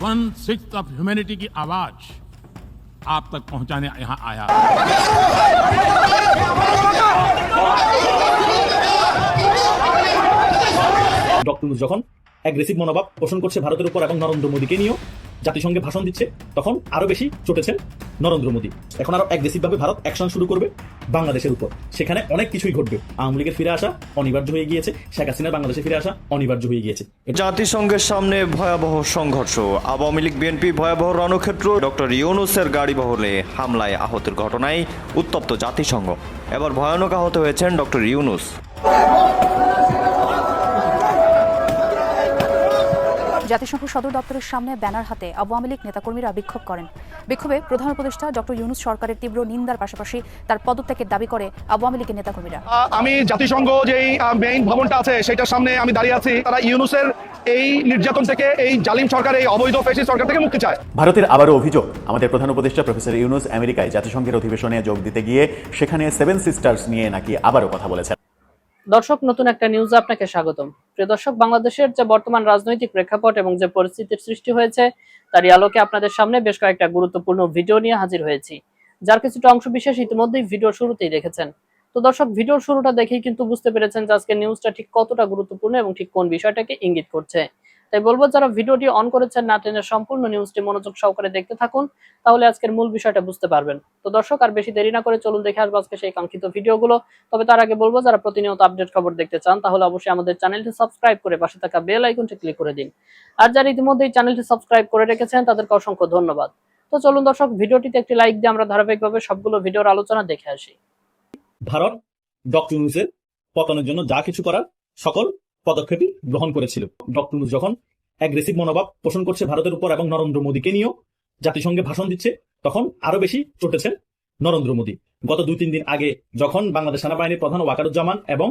One six of humanity की आवाज आप तक पहुंचाने यहां आया ডক্টর ইউনূস যখন অ্যাগ্রেসিভ মনোভাব পোষণ করছে ভারতের উপর এবং নরেন্দ্র মোদীকে নিয়েও জাতিসংঘে ভাষণ দিচ্ছে, তখন আরও বেশি চটেছেন নরেন্দ্র মোদী। এখন আরও অ্যাগ্রেসিভ ভাবে ভারত অ্যাকশন শুরু করবে বাংলাদেশের উপর। সেখানে অনেক কিছুই ঘটবে। আওয়ামী লীগের ফিরে আসা অনিবার্য হয়ে গিয়েছে, শেখ হাসিনার বাংলাদেশে ফিরে আসা অনিবার্য হয়ে গিয়েছে। জাতিসংঘের সামনে ভয়াবহ সংঘর্ষ। আওয়ামী লীগ, বিএনপি ভয়াবহ রণক্ষেত্র। ডক্টর ইউনুসের গাড়ি বহলে হামলায় আহতের ঘটনায় উত্তপ্ত জাতিসংঘ। এবার ভয়ানক আহত হয়েছেন ডক্টর ইউনুস। জাতিসংঘ সদর দপ্তরের সামনে ব্যানার হাতে আওয়ামী লীগ নেতাকর্মীরা বিক্ষোভ করেন। বিক্ষোভে প্রধান উপদেষ্টা ডক্টর ইউনুস সরকারের তীব্র নিন্দার পাশাপাশি তার পদত্যাগের দাবি করে আওয়ামী লীগের নেতাকর্মীরা। আমি জাতিসংঘ যেই মেইন ভবনটা আছে সেটার সামনে আমি দাঁড়িয়ে আছি। তারা ইউনুসের এই নির্যাতন থেকে এই জালিম সরকার এই অবৈধ ফেসি সরকার থেকে মুক্তি চায়। ভারতের আবারও অভিযোগ আমাদের প্রধান উপদেষ্টা প্রফেসর ইউনুস আমেরিকায় জাতিসংঘের অধিবেশনে যোগ দিতে গিয়ে সেখানে সেভেন সিস্টার্স নিয়ে নাকি আবারও কথা বলেছেন। দর্শক, নতুন একটা নিউজে আপনাকে স্বাগতম। প্রিয় দর্শক, বাংলাদেশের যে বর্তমান রাজনৈতিক প্রেক্ষাপট এবং যে পরিস্থিতির সৃষ্টি হয়েছে, তারই আলোকে আপনাদের সামনে বেশ কয়েকটা গুরুত্বপূর্ণ ভিডিও নিয়ে হাজির হয়েছি। যার কিছুটা অংশ বিশেষ ইতিমধ্যেই ভিডিও শুরুতেই দেখেছেন। তো দর্শক ভিডিওর শুরুটা দেখেই কিন্তু বুঝতে পেরেছেন যে আজকে নিউজটা ঠিক কতটা গুরুত্বপূর্ণ এবং ঠিক কোন বিষয়টাকে ইঙ্গিত করছে। তাই বলব, যারা ভিডিওটি অন করেছেন না টেনে সম্পূর্ণ নিউজটি মনোযোগ সহকারে দেখতে থাকুন, তাহলে আজকের মূল বিষয়টা বুঝতে পারবেন। তো দর্শক, আর বেশি দেরি না করে চলুন দেখে আসব আজকে সেই কাঙ্ক্ষিত ভিডিওগুলো। তবে তার আগে বলব, যারা প্রতিনিয়ত আপডেট খবর দেখতে চান, তাহলে অবশ্যই আমাদের চ্যানেলটি সাবস্ক্রাইব করে পাশে থাকা বেল আইকনটি ক্লিক করে দিন। আর যারা ইতিমধ্যে এই চ্যানেলটি সাবস্ক্রাইব করে রেখেছেন, তাদেরকে অসংখ্য ধন্যবাদ। তো চলুন দর্শক, ভিডিওটিতে একটি লাইক দিয়ে আমরা ধারাবাহিকভাবে সবগুলো ভিডিওর আলোচনা দেখে আসি। ভারত ডক্টর ইউনুসের পতনের জন্য যা কিছু করার, সকল পদক্ষেপই গ্রহণ করেছিল। ডক্টর যখন অ্যাগ্রেসিভ মনোভাব পোষণ করছে ভারতের উপর এবং নরেন্দ্র মোদীকে নিয়েও জাতিসংঘে ভাষণ দিচ্ছে, তখন আরও বেশি চটেছেন নরেন্দ্র মোদী। গত দুই তিন দিন আগে যখন বাংলাদেশ সেনাবাহিনীর প্রধান ওয়াকারুজ্জামান এবং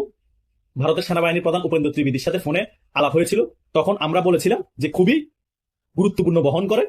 ভারতের সেনাবাহিনীর প্রধান উপেন্দ্র ত্রিবেদীর সাথে ফোনে আলাপ হয়েছিল, তখন আমরা বলেছিলাম যে খুবই গুরুত্বপূর্ণ বহন করে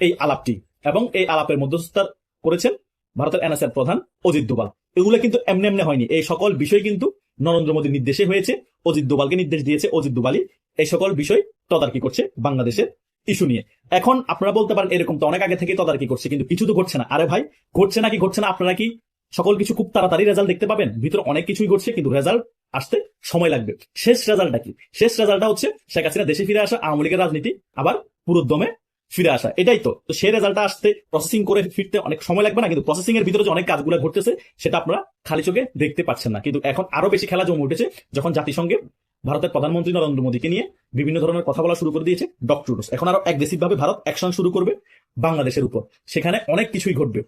এই আলাপটি এবং এই আলাপের মধ্যস্থতা করেছেন ভারতের এনএসএর প্রধান অজিত দোভাল। এগুলো কিন্তু এমনি এমনি হয়নি। এই সকল বিষয় কিন্তু নরেন্দ্র মোদীর নির্দেশে হয়েছে, অজিত দোভালকে নির্দেশ দিয়েছে, অজিত দোভালই এই সকল বিষয় তদারকি করছে বাংলাদেশের ইস্যু নিয়ে। এখন আপনারা বলতে পারেন, এরকম তো অনেক আগে থেকে তদারকি করছে, কিন্তু কিছু তো ঘটছে না। আরে ভাই, ঘটছে নাকি, ঘটছে না, আপনারা কি সকল কিছু খুব তাড়াতাড়ি রেজাল্ট দেখতে পাবেন? ভিতরে অনেক কিছুই ঘটছে, কিন্তু রেজাল্ট আসতে সময় লাগবে। শেষ রেজাল্টটা কি? শেষ রেজাল্টটা হচ্ছে শেখ হাসিনা দেশে ফিরে আসা, আওয়ামী লীগের রাজনীতি, আবার পুরোদমে ফিরে আসা। এটাই তো। তো সেই রেজাল্টটা আসতে প্রসেসিং করে ফিরতে অনেক সময় লাগবে না, কিন্তু প্রসেসিং এর ভিতরে যে অনেক কাজগুলো ঘটতেছে, সেটা আপনারা খালি চোখে দেখতে পাচ্ছেন না। কিন্তু এখন আরও বেশি খেলা জমে উঠেছে, যখন জাতিসংঘে ভারতের প্রধানমন্ত্রী নরেন্দ্র মোদীকে নিয়ে বিভিন্ন ধরনের কথা বলা শুরু করে দিয়েছে ডক্টর এখন আরও অ্যাগ্রেসিভ ভাবে ভারত অ্যাকশন শুরু করবে বাংলাদেশের উপর। সেখানে অনেক কিছুই ঘটবে।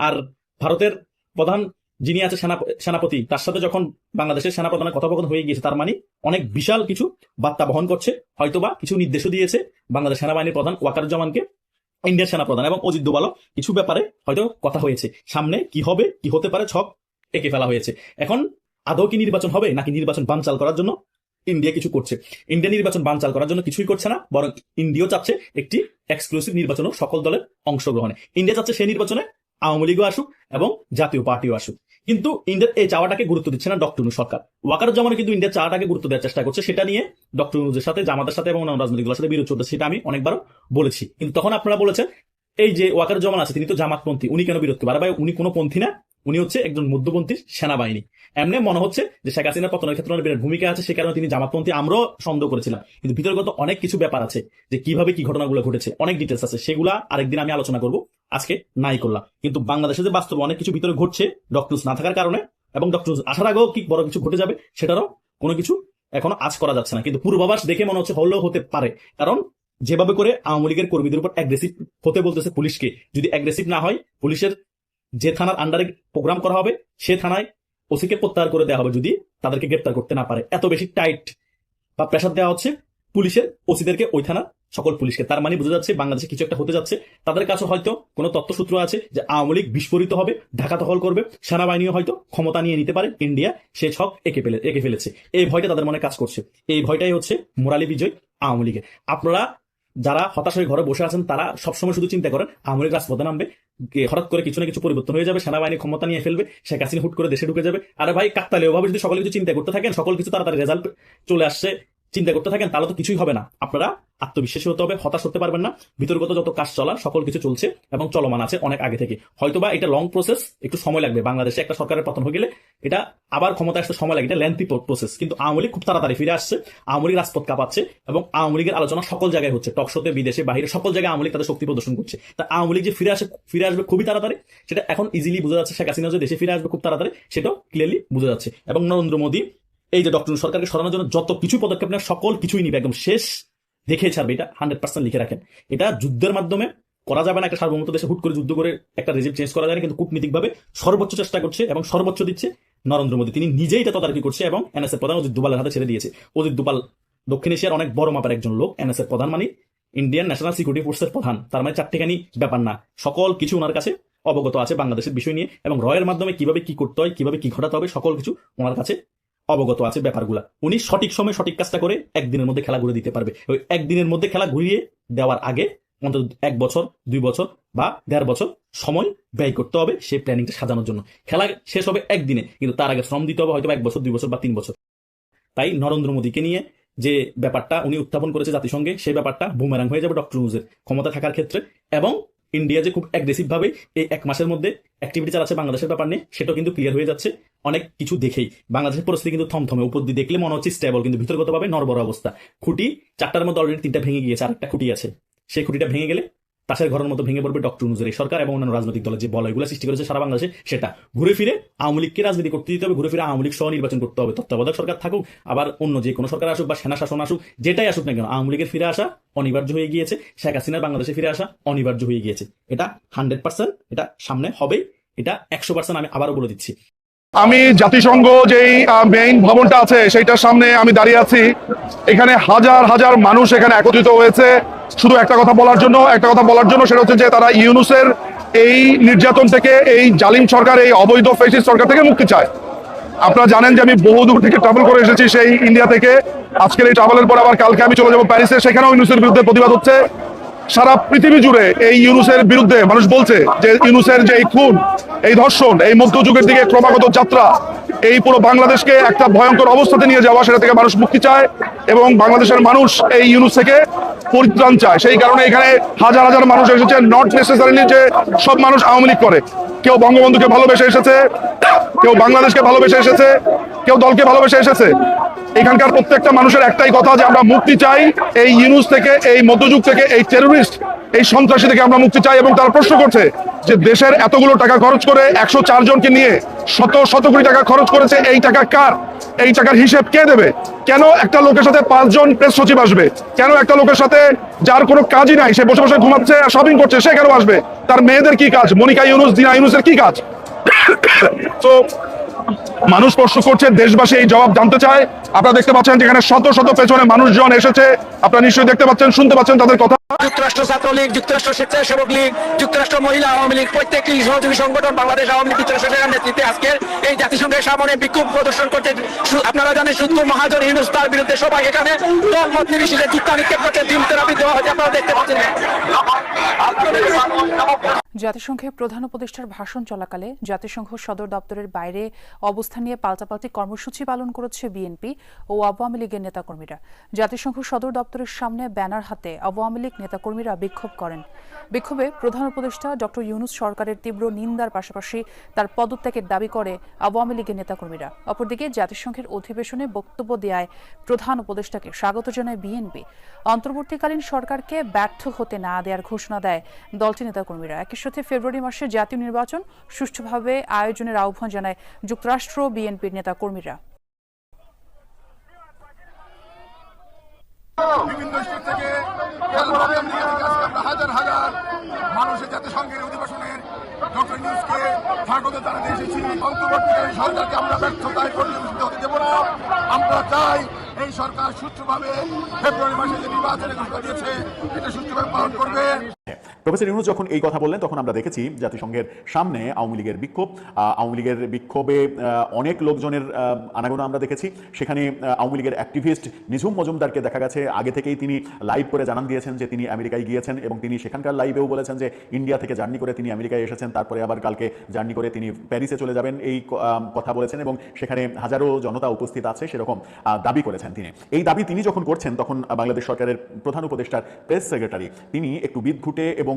আর ভারতের প্রধান যিনি আছে সেনা সেনাপতি, তার সাথে যখন বাংলাদেশের সেনাপ্রধানের কথোপকথন হয়ে গিয়েছে, তার মানে অনেক বিশাল কিছু বার্তা বহন করছে, হয়তোবা কিছু নির্দেশও দিয়েছে বাংলাদেশ সেনাবাহিনীর প্রধান ওয়াকারুজ্জামানকে ইন্ডিয়ার সেনাপ্রধান এবং অজিত দোবালও কিছু ব্যাপারে হয়তো কথা হয়েছে। সামনে কি হবে, কি হতে পারে, ছক এঁকে ফেলা হয়েছে। এখন আদৌ কি নির্বাচন হবে, নাকি নির্বাচন বানচাল করার জন্য ইন্ডিয়া কিছু করছে? ইন্ডিয়া নির্বাচন বানচাল করার জন্য কিছুই করছে না, বরং ইন্ডিয়াও চাচ্ছে একটি এক্সক্লুসিভ নির্বাচন সকল দলের অংশগ্রহণে। ইন্ডিয়া চাচ্ছে সেই নির্বাচনে আওয়ামী লীগও আসুক এবং জাতীয় পার্টিও আসুক। কিন্তু ইন্ডিয়ার এই চাওয়াটাকে গুরুত্ব দিচ্ছে না ডক্টর সরকার। ওয়াকার জমানো কিন্তু ইন্ডিয়ার চাওয়াটাকে গুরুত্ব দেওয়ার চেষ্টা করছে, সেটা নিয়ে ডক্টর নুজের সাথে, জামাতের সাথে এবং অন্যান্য রাজনৈতিক দলের সাথে বিরোধ চলছে, সেটা আমি অনেকবার বলেছি। কিন্তু তখন আপনারা বলেছেন, এই যে ওয়াকার জমান আছে, তিনি তো জামাতপন্থী, উনি কেন বিরোধ করবেন উনি কোনো পন্থী না। উনি হচ্ছে একজন মধ্যপন্থী সেনাবাহিনী। এমনি মনে হচ্ছে যে শেখ হাসিনার পতনের ক্ষেত্রে ওনার বিরাট ভূমিকা আছে, সে কারণে তিনি জামাতপন্থী, আমরাও সন্দেহ করেছিলাম। কিন্তু ভিতরগত অনেক কিছু ব্যাপার আছে যে কীভাবে কি ঘটনাগুলো ঘটেছে, অনেক ডিটেলস আছে। সেগুলা আরেকদিন আমি আলোচনা করব, আজকে নাই করলাম। কিন্তু বাংলাদেশে যে বাস্তবে অনেক কিছু ভিতরে ঘটছে ডক্টরস না থাকার কারণে এবং ডক্টর আসার আগেও কি বড় কিছু ঘটে যাবে সেটারও কোনো কিছু এখনও আজ করা যাচ্ছে না। কিন্তু পূর্বাভাস দেখে মনে হচ্ছে হলেও হতে পারে। কারণ যেভাবে করে আওয়ামী লীগের কর্মীদের উপর অ্যাগ্রেসিভ হতে বলতেছে পুলিশকে। যদি অ্যাগ্রেসিভ না হয়, পুলিশের যে থানার আন্ডারে প্রোগ্রাম করা হবে, সে থানায় ওসিকে প্রত্যাহার করে দেওয়া হবে যদি তাদেরকে গ্রেপ্তার করতে না পারে। এত বেশি টাইট বা প্রেশার দেওয়া হচ্ছে পুলিশের, ওসিদেরকে ওই থানার সকল পুলিশকে। তার মানে বোঝা যাচ্ছে বাংলাদেশে কিছু একটা হতে যাচ্ছে। তাদের কাছে হয়তো কোনো তথ্যসূত্র আছে যে আওয়ামী লীগ বিস্ফোরিত হবে, ঢাকা দখল করবে, সেনাবাহিনীও হয়তো ক্ষমতা নিয়ে নিতে পারে ইন্ডিয়া সে ছক এঁকে ফেলে, এঁকে ফেলেছে। এই ভয়টা তাদের মনে কাজ করছে। এই ভয়টাই হচ্ছে মোরালি বিজয় আওয়ামী লীগের। আপনারা যারা হতাশ হয়ে ঘরে বসে আছেন, তারা সবসময় শুধু চিন্তা করেন আওয়ামী লীগ রাজপথে নামবে হঠাৎ করে কিছু না কিছু পরিবর্তন হয়ে যাবে, সেনাবাহিনী ক্ষমতা নিয়ে ফেলবে, শেখ হাসিনা হুট করে দেশে ঢুকে যাবে। আরে ভাই কাকতালে ওভাবে যদি সকলে কিছু চিন্তা করতে থাকেন, সকল কিছু তাড়াতাড়ি রেজাল্ট চলে আসছে, চিন্তা করতে থাকেন, তাহলে তো কিছুই হবে না। আপনারা আত্মবিশ্বাসী হতে হবে হতাশ হতে পারবেন না। ভিতরগত যত কাজ চলা সকল কিছু চলছে এবং চলমান আছে অনেক আগে থেকে। হয়তোবা এটা লং প্রসেস একটু সময় লাগবে। বাংলাদেশে একটা সরকারের পতন হয়ে গেলে এটা আবার ক্ষমতা আসতে সময় লাগে এটা লেন্থি প্রসেস কিন্তু আওয়ামী লীগ খুব তাড়াতাড়ি ফিরে আসছে। আওয়ামী লীগ রাজপথ কাঁপাচ্ছে এবং আওয়ামী লীগের আলোচনা সকল জায়গায় হচ্ছে। টকশোতে বিদেশে বাইরে সকল জায়গায় আওয়ামী লীগ তাদের শক্তি প্রদর্শন করছে। তা আওয়ামী লীগ যে ফিরে আসে, ফিরে আসবে খুবই তাড়াতাড়ি, সেটা এখন ইজিলি বোঝা যাচ্ছে। শেখ হাসিনা যে দেশে ফিরে আসবে খুব তাড়াতাড়ি, সেটাও ক্লিয়ারলি বোঝা যাচ্ছে। এবং নরেন্দ্র মোদী, এই যে ডক্টর সরকারকে সরানোর জন্য যত কিছু পদক্ষেপ নেয়, সকল কিছুই নিবে। একদম শেষ দেখে ছাড়বে এটা হান্ড্রেড পার্সেন্ট লিখে রাখেন। এটা যুদ্ধের মাধ্যমে করা যাবে না, একটা সার্বভৌমত্ব দেশে হুট করে যুদ্ধ করে একটা রেজিম চেঞ্জ করা যায় না, কিন্তু কূটনীতিকভাবে সর্বোচ্চ চেষ্টা করছে এবং সর্বোচ্চ দিচ্ছে নরেন্দ্র মোদী। তিনি নিজেই এটা তদারকি করছে এবং এনএসএ প্রধান অজিত দুবালের হাতে ছেড়ে দিয়েছে। অজিত দুবাল দক্ষিণ এশিয়ার অনেক বড় মাপের একজন লোক এনএসএ প্রধান মানে ইন্ডিয়ান ন্যাশনাল সিকিউরিটি ফোর্সের প্রধান। তার মানে চারটিখানি ব্যাপার না। সকল কিছু ওনার কাছে অবগত আছে বাংলাদেশের বিষয় নিয়ে এবং রয়ের মাধ্যমে কীভাবে কি করতে হয়, কীভাবে কি ঘটাতে হবে, সকল কিছু ওনার কাছে অবগত আছে ব্যাপারগুলা। উনি সঠিক সময় সঠিক কাজটা করে একদিনের মধ্যে খেলা ঘুরে দিতে পারবে। ওই একদিনের মধ্যে খেলা ঘুরিয়ে দেওয়ার আগে অন্তত এক বছর, দুই বছর বা দেড় বছর সময় ব্যয় করতে হবে সেই প্ল্যানিংটা সাজানোর জন্য। খেলা শেষ হবে একদিনে, কিন্তু তার আগে শ্রম দিতে হবে হয়তো এক বছর, দুই বছর বা তিন বছর। তাই নরেন্দ্র মোদীকে নিয়ে যে ব্যাপারটা উনি উত্থাপন করেছে জাতিসংঘে, সেই ব্যাপারটা বুমেরাং হয়ে যাবে ডক্টর ইউনুসের ক্ষমতা থাকার ক্ষেত্রে এবং ইন্ডিয়া যে খুব অ্যাগ্রেসিভভাবে এই এক মাসের মধ্যে অ্যাক্টিভিটি চালাচ্ছে বাংলাদেশের ব্যাপার নিয়ে, সেটাও কিন্তু ক্লিয়ার হয়ে যাচ্ছে। অনেক কিছু দেখেই। বাংলাদেশের পরিস্থিতি কিন্তু থমথমে। উপর দিয়ে দেখলে মনে হচ্ছে স্টেবল কিন্তু ভিতরগতভাবে নরবর অবস্থা। খুঁটি চারটার মধ্যে অলরেডি তিনটা ভেঙে গিয়েছে আর একটা খুঁটি আছে। সেই খুঁটিটা ভেঙে গেলে তাসের ঘরের মতো ভেঙে পড়বে ডক্টর এই সরকার এবং অন্যান্য রাজনৈতিক দলের যে বলয়গুলো সৃষ্টি করেছে সারা বাংলাদেশে, সেটা। ঘুরে ফিরে আওয়ামী লীগকে রাজনীতি করতে দিতে হবে, ঘুরে ফিরে আওয়ামী লীগ সহ নির্বাচন করতে হবে, তত্ত্বাবধায়ক সরকার থাকুক, আবার অন্য যে কোনো সরকার আসুক বা সেনা শাসন আসুক, যেটাই আসুক না কেন, আওয়ামী লীগের ফিরে আসা অনিবার্য হয়ে গিয়েছে, শেখ হাসিনার বাংলাদেশে ফিরে আসা অনিবার্য হয়ে গিয়েছে। এটা হান্ড্রেড পার্সেন্ট এটা সামনে হবেই, এটা একশো পার্সেন্ট আমি আবারও বলে দিচ্ছি। আমি জাতিসংঘ যেই মেইন ভবনটা আছে, সেইটার সামনে আমি দাঁড়িয়ে আছি। এখানে হাজার হাজার মানুষ এখানে একত্রিত হয়েছে। শুধু একটা কথা বলার জন্য, একটা কথা বলার জন্য সেটা হচ্ছে যে তারা ইউনুসের এই নির্যাতন থেকে, এই জালিম সরকার, এই অবৈধ ফেসিস সরকার থেকে মুক্তি চায়। আপনারা জানেন যে আমি বহু দূর থেকে ট্রাভেল করে এসেছি সেই ইন্ডিয়া থেকে। আজকের এই ট্রাভেলের পর আবার কালকে আমি চলে যাব প্যারিসে সেখানেও ইউনুসের বিরুদ্ধে প্রতিবাদ হচ্ছে। সারা পৃথিবী জুড়ে এই ইউনুসের বিরুদ্ধে মানুষ বলছে যে ইউনুসের যে এই খুন, এই ধর্ষণ, এই মধ্যযুগের দিকে ক্রমাগত যাত্রা, এই পুরো বাংলাদেশকে একটা ভয়ঙ্কর অবস্থাতে নিয়ে যাওয়া, সেটা থেকে মানুষ মুক্তি চায় এবং বাংলাদেশের মানুষ এই ইউনুস থেকে পরিত্রাণ চায়। সেই কারণে এখানে হাজার হাজার মানুষ এসেছে নট নেসেসারিলি যে সব মানুষ আওয়ামী লীগ করে। কেউ বঙ্গবন্ধুকে ভালোবেসে এসেছে, কেউ বাংলাদেশকে ভালোবেসে এসেছে, কেউ দলকে ভালোবেসে এসেছে। এখানকার প্রত্যেকটা মানুষের একটাই কথা যে আমরা মুক্তি চাই এই ইউনুস থেকে, এই মধ্যযুগ থেকে, এই টেরোরিস্ট এই সন্ত্রাসী থেকে আমরা মুক্তি চাই এবং তারা প্রশ্ন করছে যে দেশের এতগুলো টাকা খরচ করে একশো চার জনকে নিয়ে শত শত কোটি টাকা খরচ করেছে, এই টাকা কার? এই টাকার হিসেব কে দেবে? কেন একটা লোকের সাথে পাঁচজন প্রেস সচিব আসবে? কেন একটা লোকের সাথে যার কোনো কাজই নাই, সে বসে বসে ঘুমাচ্ছে শপিং করছে, সে কেন আসবে? তার মেয়েদের কি কাজ? মনিকা ইউনুস দিনা ইউনুসের কি কাজ? তো মানুষ প্রশ্ন করছে দেশবাসী এই জবাব জানতে চায়। আপনারা দেখতে পাচ্ছেন যেখানে শত শত পেছনে মানুষজন এসেছে। আপনারা নিশ্চয়ই দেখতে পাচ্ছেন শুনতে পাচ্ছেন তাদের কথা। যুক্তরাষ্ট্র ছাত্রলীগ যুক্তরাষ্ট্র স্বেচ্ছাসেবক লীগ যুক্তরাষ্ট্র মহিলা আওয়ামী লীগ প্রত্যেকটি সহযোগী সংগঠন বাংলাদেশ আওয়ামী লীগ যুক্তরাষ্ট্র শাখার নেতৃত্বে আজকের এই জাতিসংঘের সামনে বিক্ষোভ প্রদর্শন করতে আপনারা জানেন শুদ্ধ মহাজন ইউনুস তার বিরুদ্ধে সবাই এখানে দল মত নির্বিশেষে যুক্তা নিক্ষেপ করতে দিন থেরাপি দেওয়া হয়েছে আপনারা দেখতে পাচ্ছেন। জাতিসংঘের প্রধান উপদেষ্টার ভাষণ চলাকালে জাতিসংঘ সদর দপ্তরের বাইরে অবস্থান নিয়ে পাল্টাপাল্টি কর্মসূচি পালন করেছে বিএনপি ও আওয়ামী লীগের নেতাকর্মীরা। জাতিসংঘ সদর দপ্তরের সামনে ব্যানার হাতে আওয়ামী লীগ নেতাকর্মীরা বিক্ষোভ করেন। বিক্ষোভে প্রধান উপদেষ্টা ডক্টর ইউনুস সরকারের তীব্র নিন্দার পাশাপাশি তার পদত্যাগের দাবি করে আওয়ামী লীগের নেতাকর্মীরা। অপরদিকে জাতিসংঘের অধিবেশনে বক্তব্য দেয় প্রধান উপদেষ্টাকে স্বাগত জানায় বিএনপি। অন্তর্বর্তীকালীন সরকারকে ব্যর্থ হতে না দেওয়ার ঘোষণা দেয় দলটি নেতাকর্মীরা। একই সাথে ফেব্রুয়ারি মাসে জাতীয় নির্বাচন সুষ্ঠুভাবে আয়োজনের আহ্বান জানায় যুক্তরাষ্ট্র, বিএনপির নেতাকর্মীরা। বিভিন্ন স্টেট থেকে হাজার হাজার মানুষের জাতিসংঘের অধিবেশনের ডক্টর নিউজকে স্বাগত জানাতে এসেছি। অন্তর্বর্তীকালীন সরকারকে আমরা ব্যর্থতায় হতে দেব না। আমরা চাই এই সরকার সুষ্ঠুভাবে ফেব্রুয়ারি মাসে যে নির্বাচনের ঘোষণা দিয়েছে, এটা সুষ্ঠুভাবে পালন করবে। প্রফেসর ইউনুস যখন এই কথা বললেন, তখন আমরা দেখেছি জাতিসংঘের সামনে আওয়ামী লীগের বিক্ষোভ। আওয়ামী লীগের বিক্ষোভে অনেক লোকজনের আনাগোনা আমরা দেখেছি। সেখানে আওয়ামী লীগের অ্যাক্টিভিস্ট নিঝুম মজুমদারকে দেখা গেছে। আগে থেকেই তিনি লাইভ করে জানান দিয়েছেন যে তিনি আমেরিকায় গিয়েছেন এবং তিনি সেখানকার লাইভেও বলেছেন যে ইন্ডিয়া থেকে জার্নি করে তিনি আমেরিকায় এসেছেন। তারপরে আবার কালকে জার্নি করে তিনি প্যারিসে চলে যাবেন এই কথা বলেছেন এবং সেখানে হাজারো জনতা উপস্থিত আছে সেরকম দাবি করেছেন তিনি। এই দাবি তিনি যখন করছেন, তখন বাংলাদেশ সরকারের প্রধান উপদেষ্টার প্রেস সেক্রেটারি, তিনি একটু বিদঘুটে এবং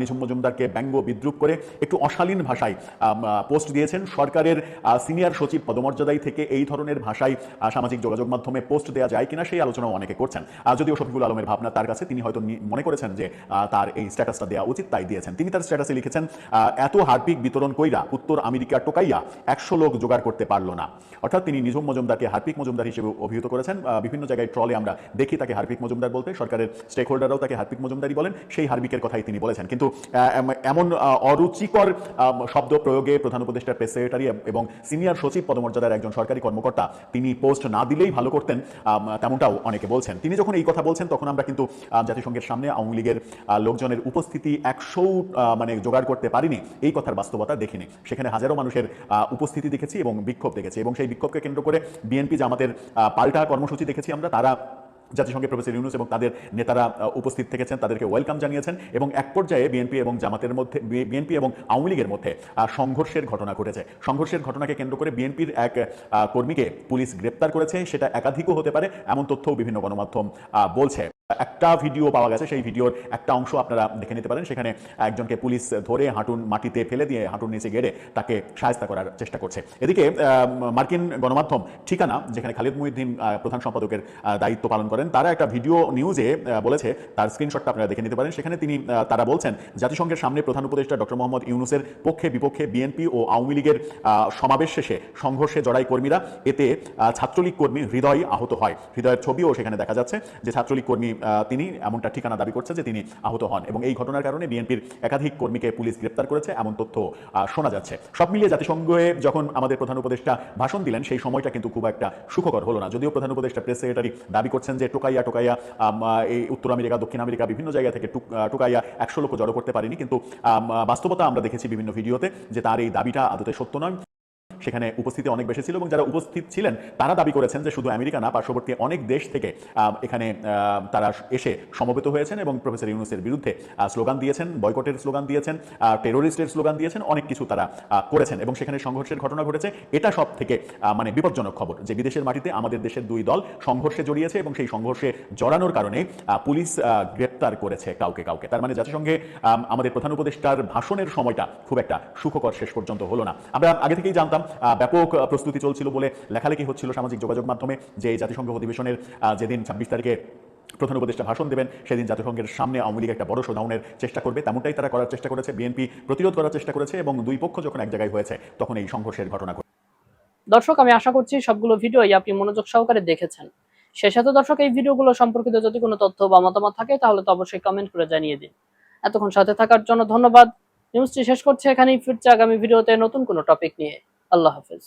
নিঝুম মজুমদারকে ব্যঙ্গ বিদ্রুপ করে একটু অশালীন ভাষায় পোস্ট দিয়েছেন। সরকারের সিনিয়র সচিব পদমর্যাদায় থেকে এই ধরনের ভাষায় সামাজিক যোগাযোগ মাধ্যমে পোস্ট দেওয়া যায় কিনা সেই আলোচনাও অনেকে করছেন। যদিও শফিকুল আলমের ভাবনা তার কাছে, তিনি হয়তো মনে করেছেন যে তার এই স্ট্যাটাসটা দেওয়া উচিত, তাই দিয়েছেন। তিনি তার স্ট্যাটাসে লিখেছেন এত হার্পিক বিতরণ কইরা উত্তর আমেরিকা টোকাইয়া একশো লোক জোগাড় করতে পারল না। অর্থাৎ তিনি নিজম মজুমদারকে হারপিক মজুমদার হিসেবে অভিহিত করেছেন। বিভিন্ন জায়গায় ট্রলে আমরা দেখি তাকে হার্পিক মজুমদার বলতে, সরকারের স্টেক হোল্ডাররাও তাকে হারপিক মজুমদারই বলেন। সেই হারপিকের কথাই তিনি বলেছেন। কিন্তু এমন অরুচিকর শব্দ প্রয়োগে প্রধান উপদেষ্টার প্রেস সেক্রেটারি এবং সিনিয়র সচিব পদমর্যাদার একজন সরকারি কর্মকর্তা তিনি পোস্ট না দিলেই ভালো করতেন তেমনটাও অনেকে বলছেন। তিনি যখন এই কথা বলছেন তখন আমরা কিন্তু জাতিসংঘের সামনে আওয়ামী লীগের লোকজনের উপস্থিতি একশো মানে জোগাড় করতে পারিনি। এই কথার বাস্তবতা দেখিনি। সেখানে হাজারো মানুষের উপস্থিতি দেখেছি এবং বিক্ষোভ দেখেছি এবং সেই বিক্ষোভকে কেন্দ্র করে বিএনপি জামাতের আহ, পাল্টা কর্মসূচি দেখেছি আমরা। তারা জাতিসংঘের প্রফেসর ইউনুস এবং তাদের নেতারা উপস্থিত থেকেছেন, তাদেরকে ওয়েলকাম জানিয়েছেন এবং এক পর্যায়ে বিএনপি এবং জামাতের মধ্যে বিএনপি এবং আওয়ামী লীগের মধ্যে সংঘর্ষের ঘটনা ঘটেছে। সংঘর্ষের ঘটনাকে কেন্দ্র করে বিএনপির এক কর্মীকে পুলিশ গ্রেপ্তার করেছে। সেটা একাধিকও হতে পারে, এমন তথ্যও বিভিন্ন গণমাধ্যম বলছে। একটা ভিডিও পাওয়া গেছে, সেই ভিডিওর একটা অংশ আপনারা দেখে নিতে পারেন। সেখানে একজনকে পুলিশ ধরে হাঁটুন মাটিতে ফেলে দিয়ে হাঁটুর নিচে গেড়ে তাকে সাহায্য করার চেষ্টা করছে। এদিকে মার্কিন গণমাধ্যম ঠিকানা, যেখানে খালিদ মুহিদ্দিন প্রধান সম্পাদকের দায়িত্ব পালন করেন, তারা একটা ভিডিও নিউজে বলেছে, তার স্ক্রিনশটটা আপনারা দেখে নিতে পারেন। সেখানে তিনি তারা বলছেন, জাতিসংঘের সামনে প্রধান উপদেষ্টা ডক্টর মোহাম্মদ ইউনুসের পক্ষে বিপক্ষে বিএনপি ও আওয়ামী লীগের সমাবেশ শেষে সংঘর্ষে জড়াই কর্মীরা, এতে ছাত্রলীগ কর্মী হৃদয় আহত হয়। হৃদয়ের ছবিও সেখানে দেখা যাচ্ছে যে ছাত্রলীগ কর্মী তিনি এমনটা ঠিকানা দাবি করছে যে তিনি আহত হন এবং এই ঘটনার কারণে বিএনপির একাধিক কর্মীকে পুলিশ গ্রেপ্তার করেছে, এমন তথ্য শোনা যাচ্ছে। সব মিলিয়ে জাতিসংঘে যখন আমাদের প্রধান উপদেষ্টা ভাষণ দিলেন, সেই সময়টা কিন্তু খুব একটা সুখকর হলো না। যদিও প্রধান উপদেষ্টা প্রেস সেক্রেটারি দাবি করছেন যে টোকাইয়া টোকাইয়া এই উত্তর আমেরিকা, দক্ষিণ আমেরিকা, বিভিন্ন জায়গা থেকে টোকাইয়া একশো লোক জড়ো করতে পারেনি, কিন্তু বাস্তবতা আমরা দেখেছি বিভিন্ন ভিডিওতে যে তার এই দাবিটা আদতে সত্য নয়। সেখানে উপস্থিতি অনেক বেশি ছিল এবং যারা উপস্থিত ছিলেন তারা দাবি করেছেন যে শুধু আমেরিকা না পার্শ্ববর্তী অনেক দেশ থেকে এখানে তারা এসে সমবেত হয়েছেন এবং প্রফেসর ইউনুসের বিরুদ্ধে স্লোগান দিয়েছেন বয়কটের স্লোগান দিয়েছেন টেরোরিস্টের স্লোগান দিয়েছেন অনেক কিছু তারা করেছেন এবং সেখানে সংঘর্ষের ঘটনা ঘটেছে। এটা সব থেকে মানে বিপজ্জনক খবর যে বিদেশের মাটিতে আমাদের দেশের দুই দল সংঘর্ষে জড়িয়েছে এবং সেই সংঘর্ষে জড়ানোর কারণে পুলিশ গ্রেপ্তার করেছে কাউকে কাউকে। তার মানে জাতিসংঘে আম, আমাদের প্রধান উপদেষ্টার ভাষণের সময়টা খুব একটা সুখকর শেষ পর্যন্ত হলো না। আমরা আগে থেকেই জানতাম ব্যাপক প্রস্তুতি চলছিল বলে লেখালেখি হচ্ছিল সামাজিক যোগাযোগ মাধ্যমে, যে জাতিসংঘ অধিবেশনের যেদিন ছাব্বিশ তারিখে প্রধান উপদেষ্টা ভাষণ দেবেন, সেদিন জাতিসংঘের সামনে আওয়ামী লীগ একটা বড় শোডাউনের চেষ্টা করবে। তেমনটাই তারা করার চেষ্টা করেছে, বিএনপি প্রতিরোধ করার চেষ্টা করেছে এবং দুই পক্ষ যখন এক জায়গায় হয়েছে, তখন এই সংঘর্ষের ঘটনা ঘটে। দর্শক, আমি আশা করছি সবগুলো ভিডিওই আপনি মনোযোগ সহকারে দেখেছেন। সেই সাথে দর্শক, এই ভিডিওগুলো সম্পর্কিত যদি কোনো তথ্য বা মতামত থাকে, তাহলে তো অবশ্যই কমেন্ট করে জানিয়ে দিন। এতক্ষণ সাথে থাকার জন্য ধন্যবাদ। নিউজটি শেষ করছে এখানেই, ফিরছে আগামী ভিডিওতে নতুন কোনো টপিক নিয়ে। আল্লাহ হাফেজ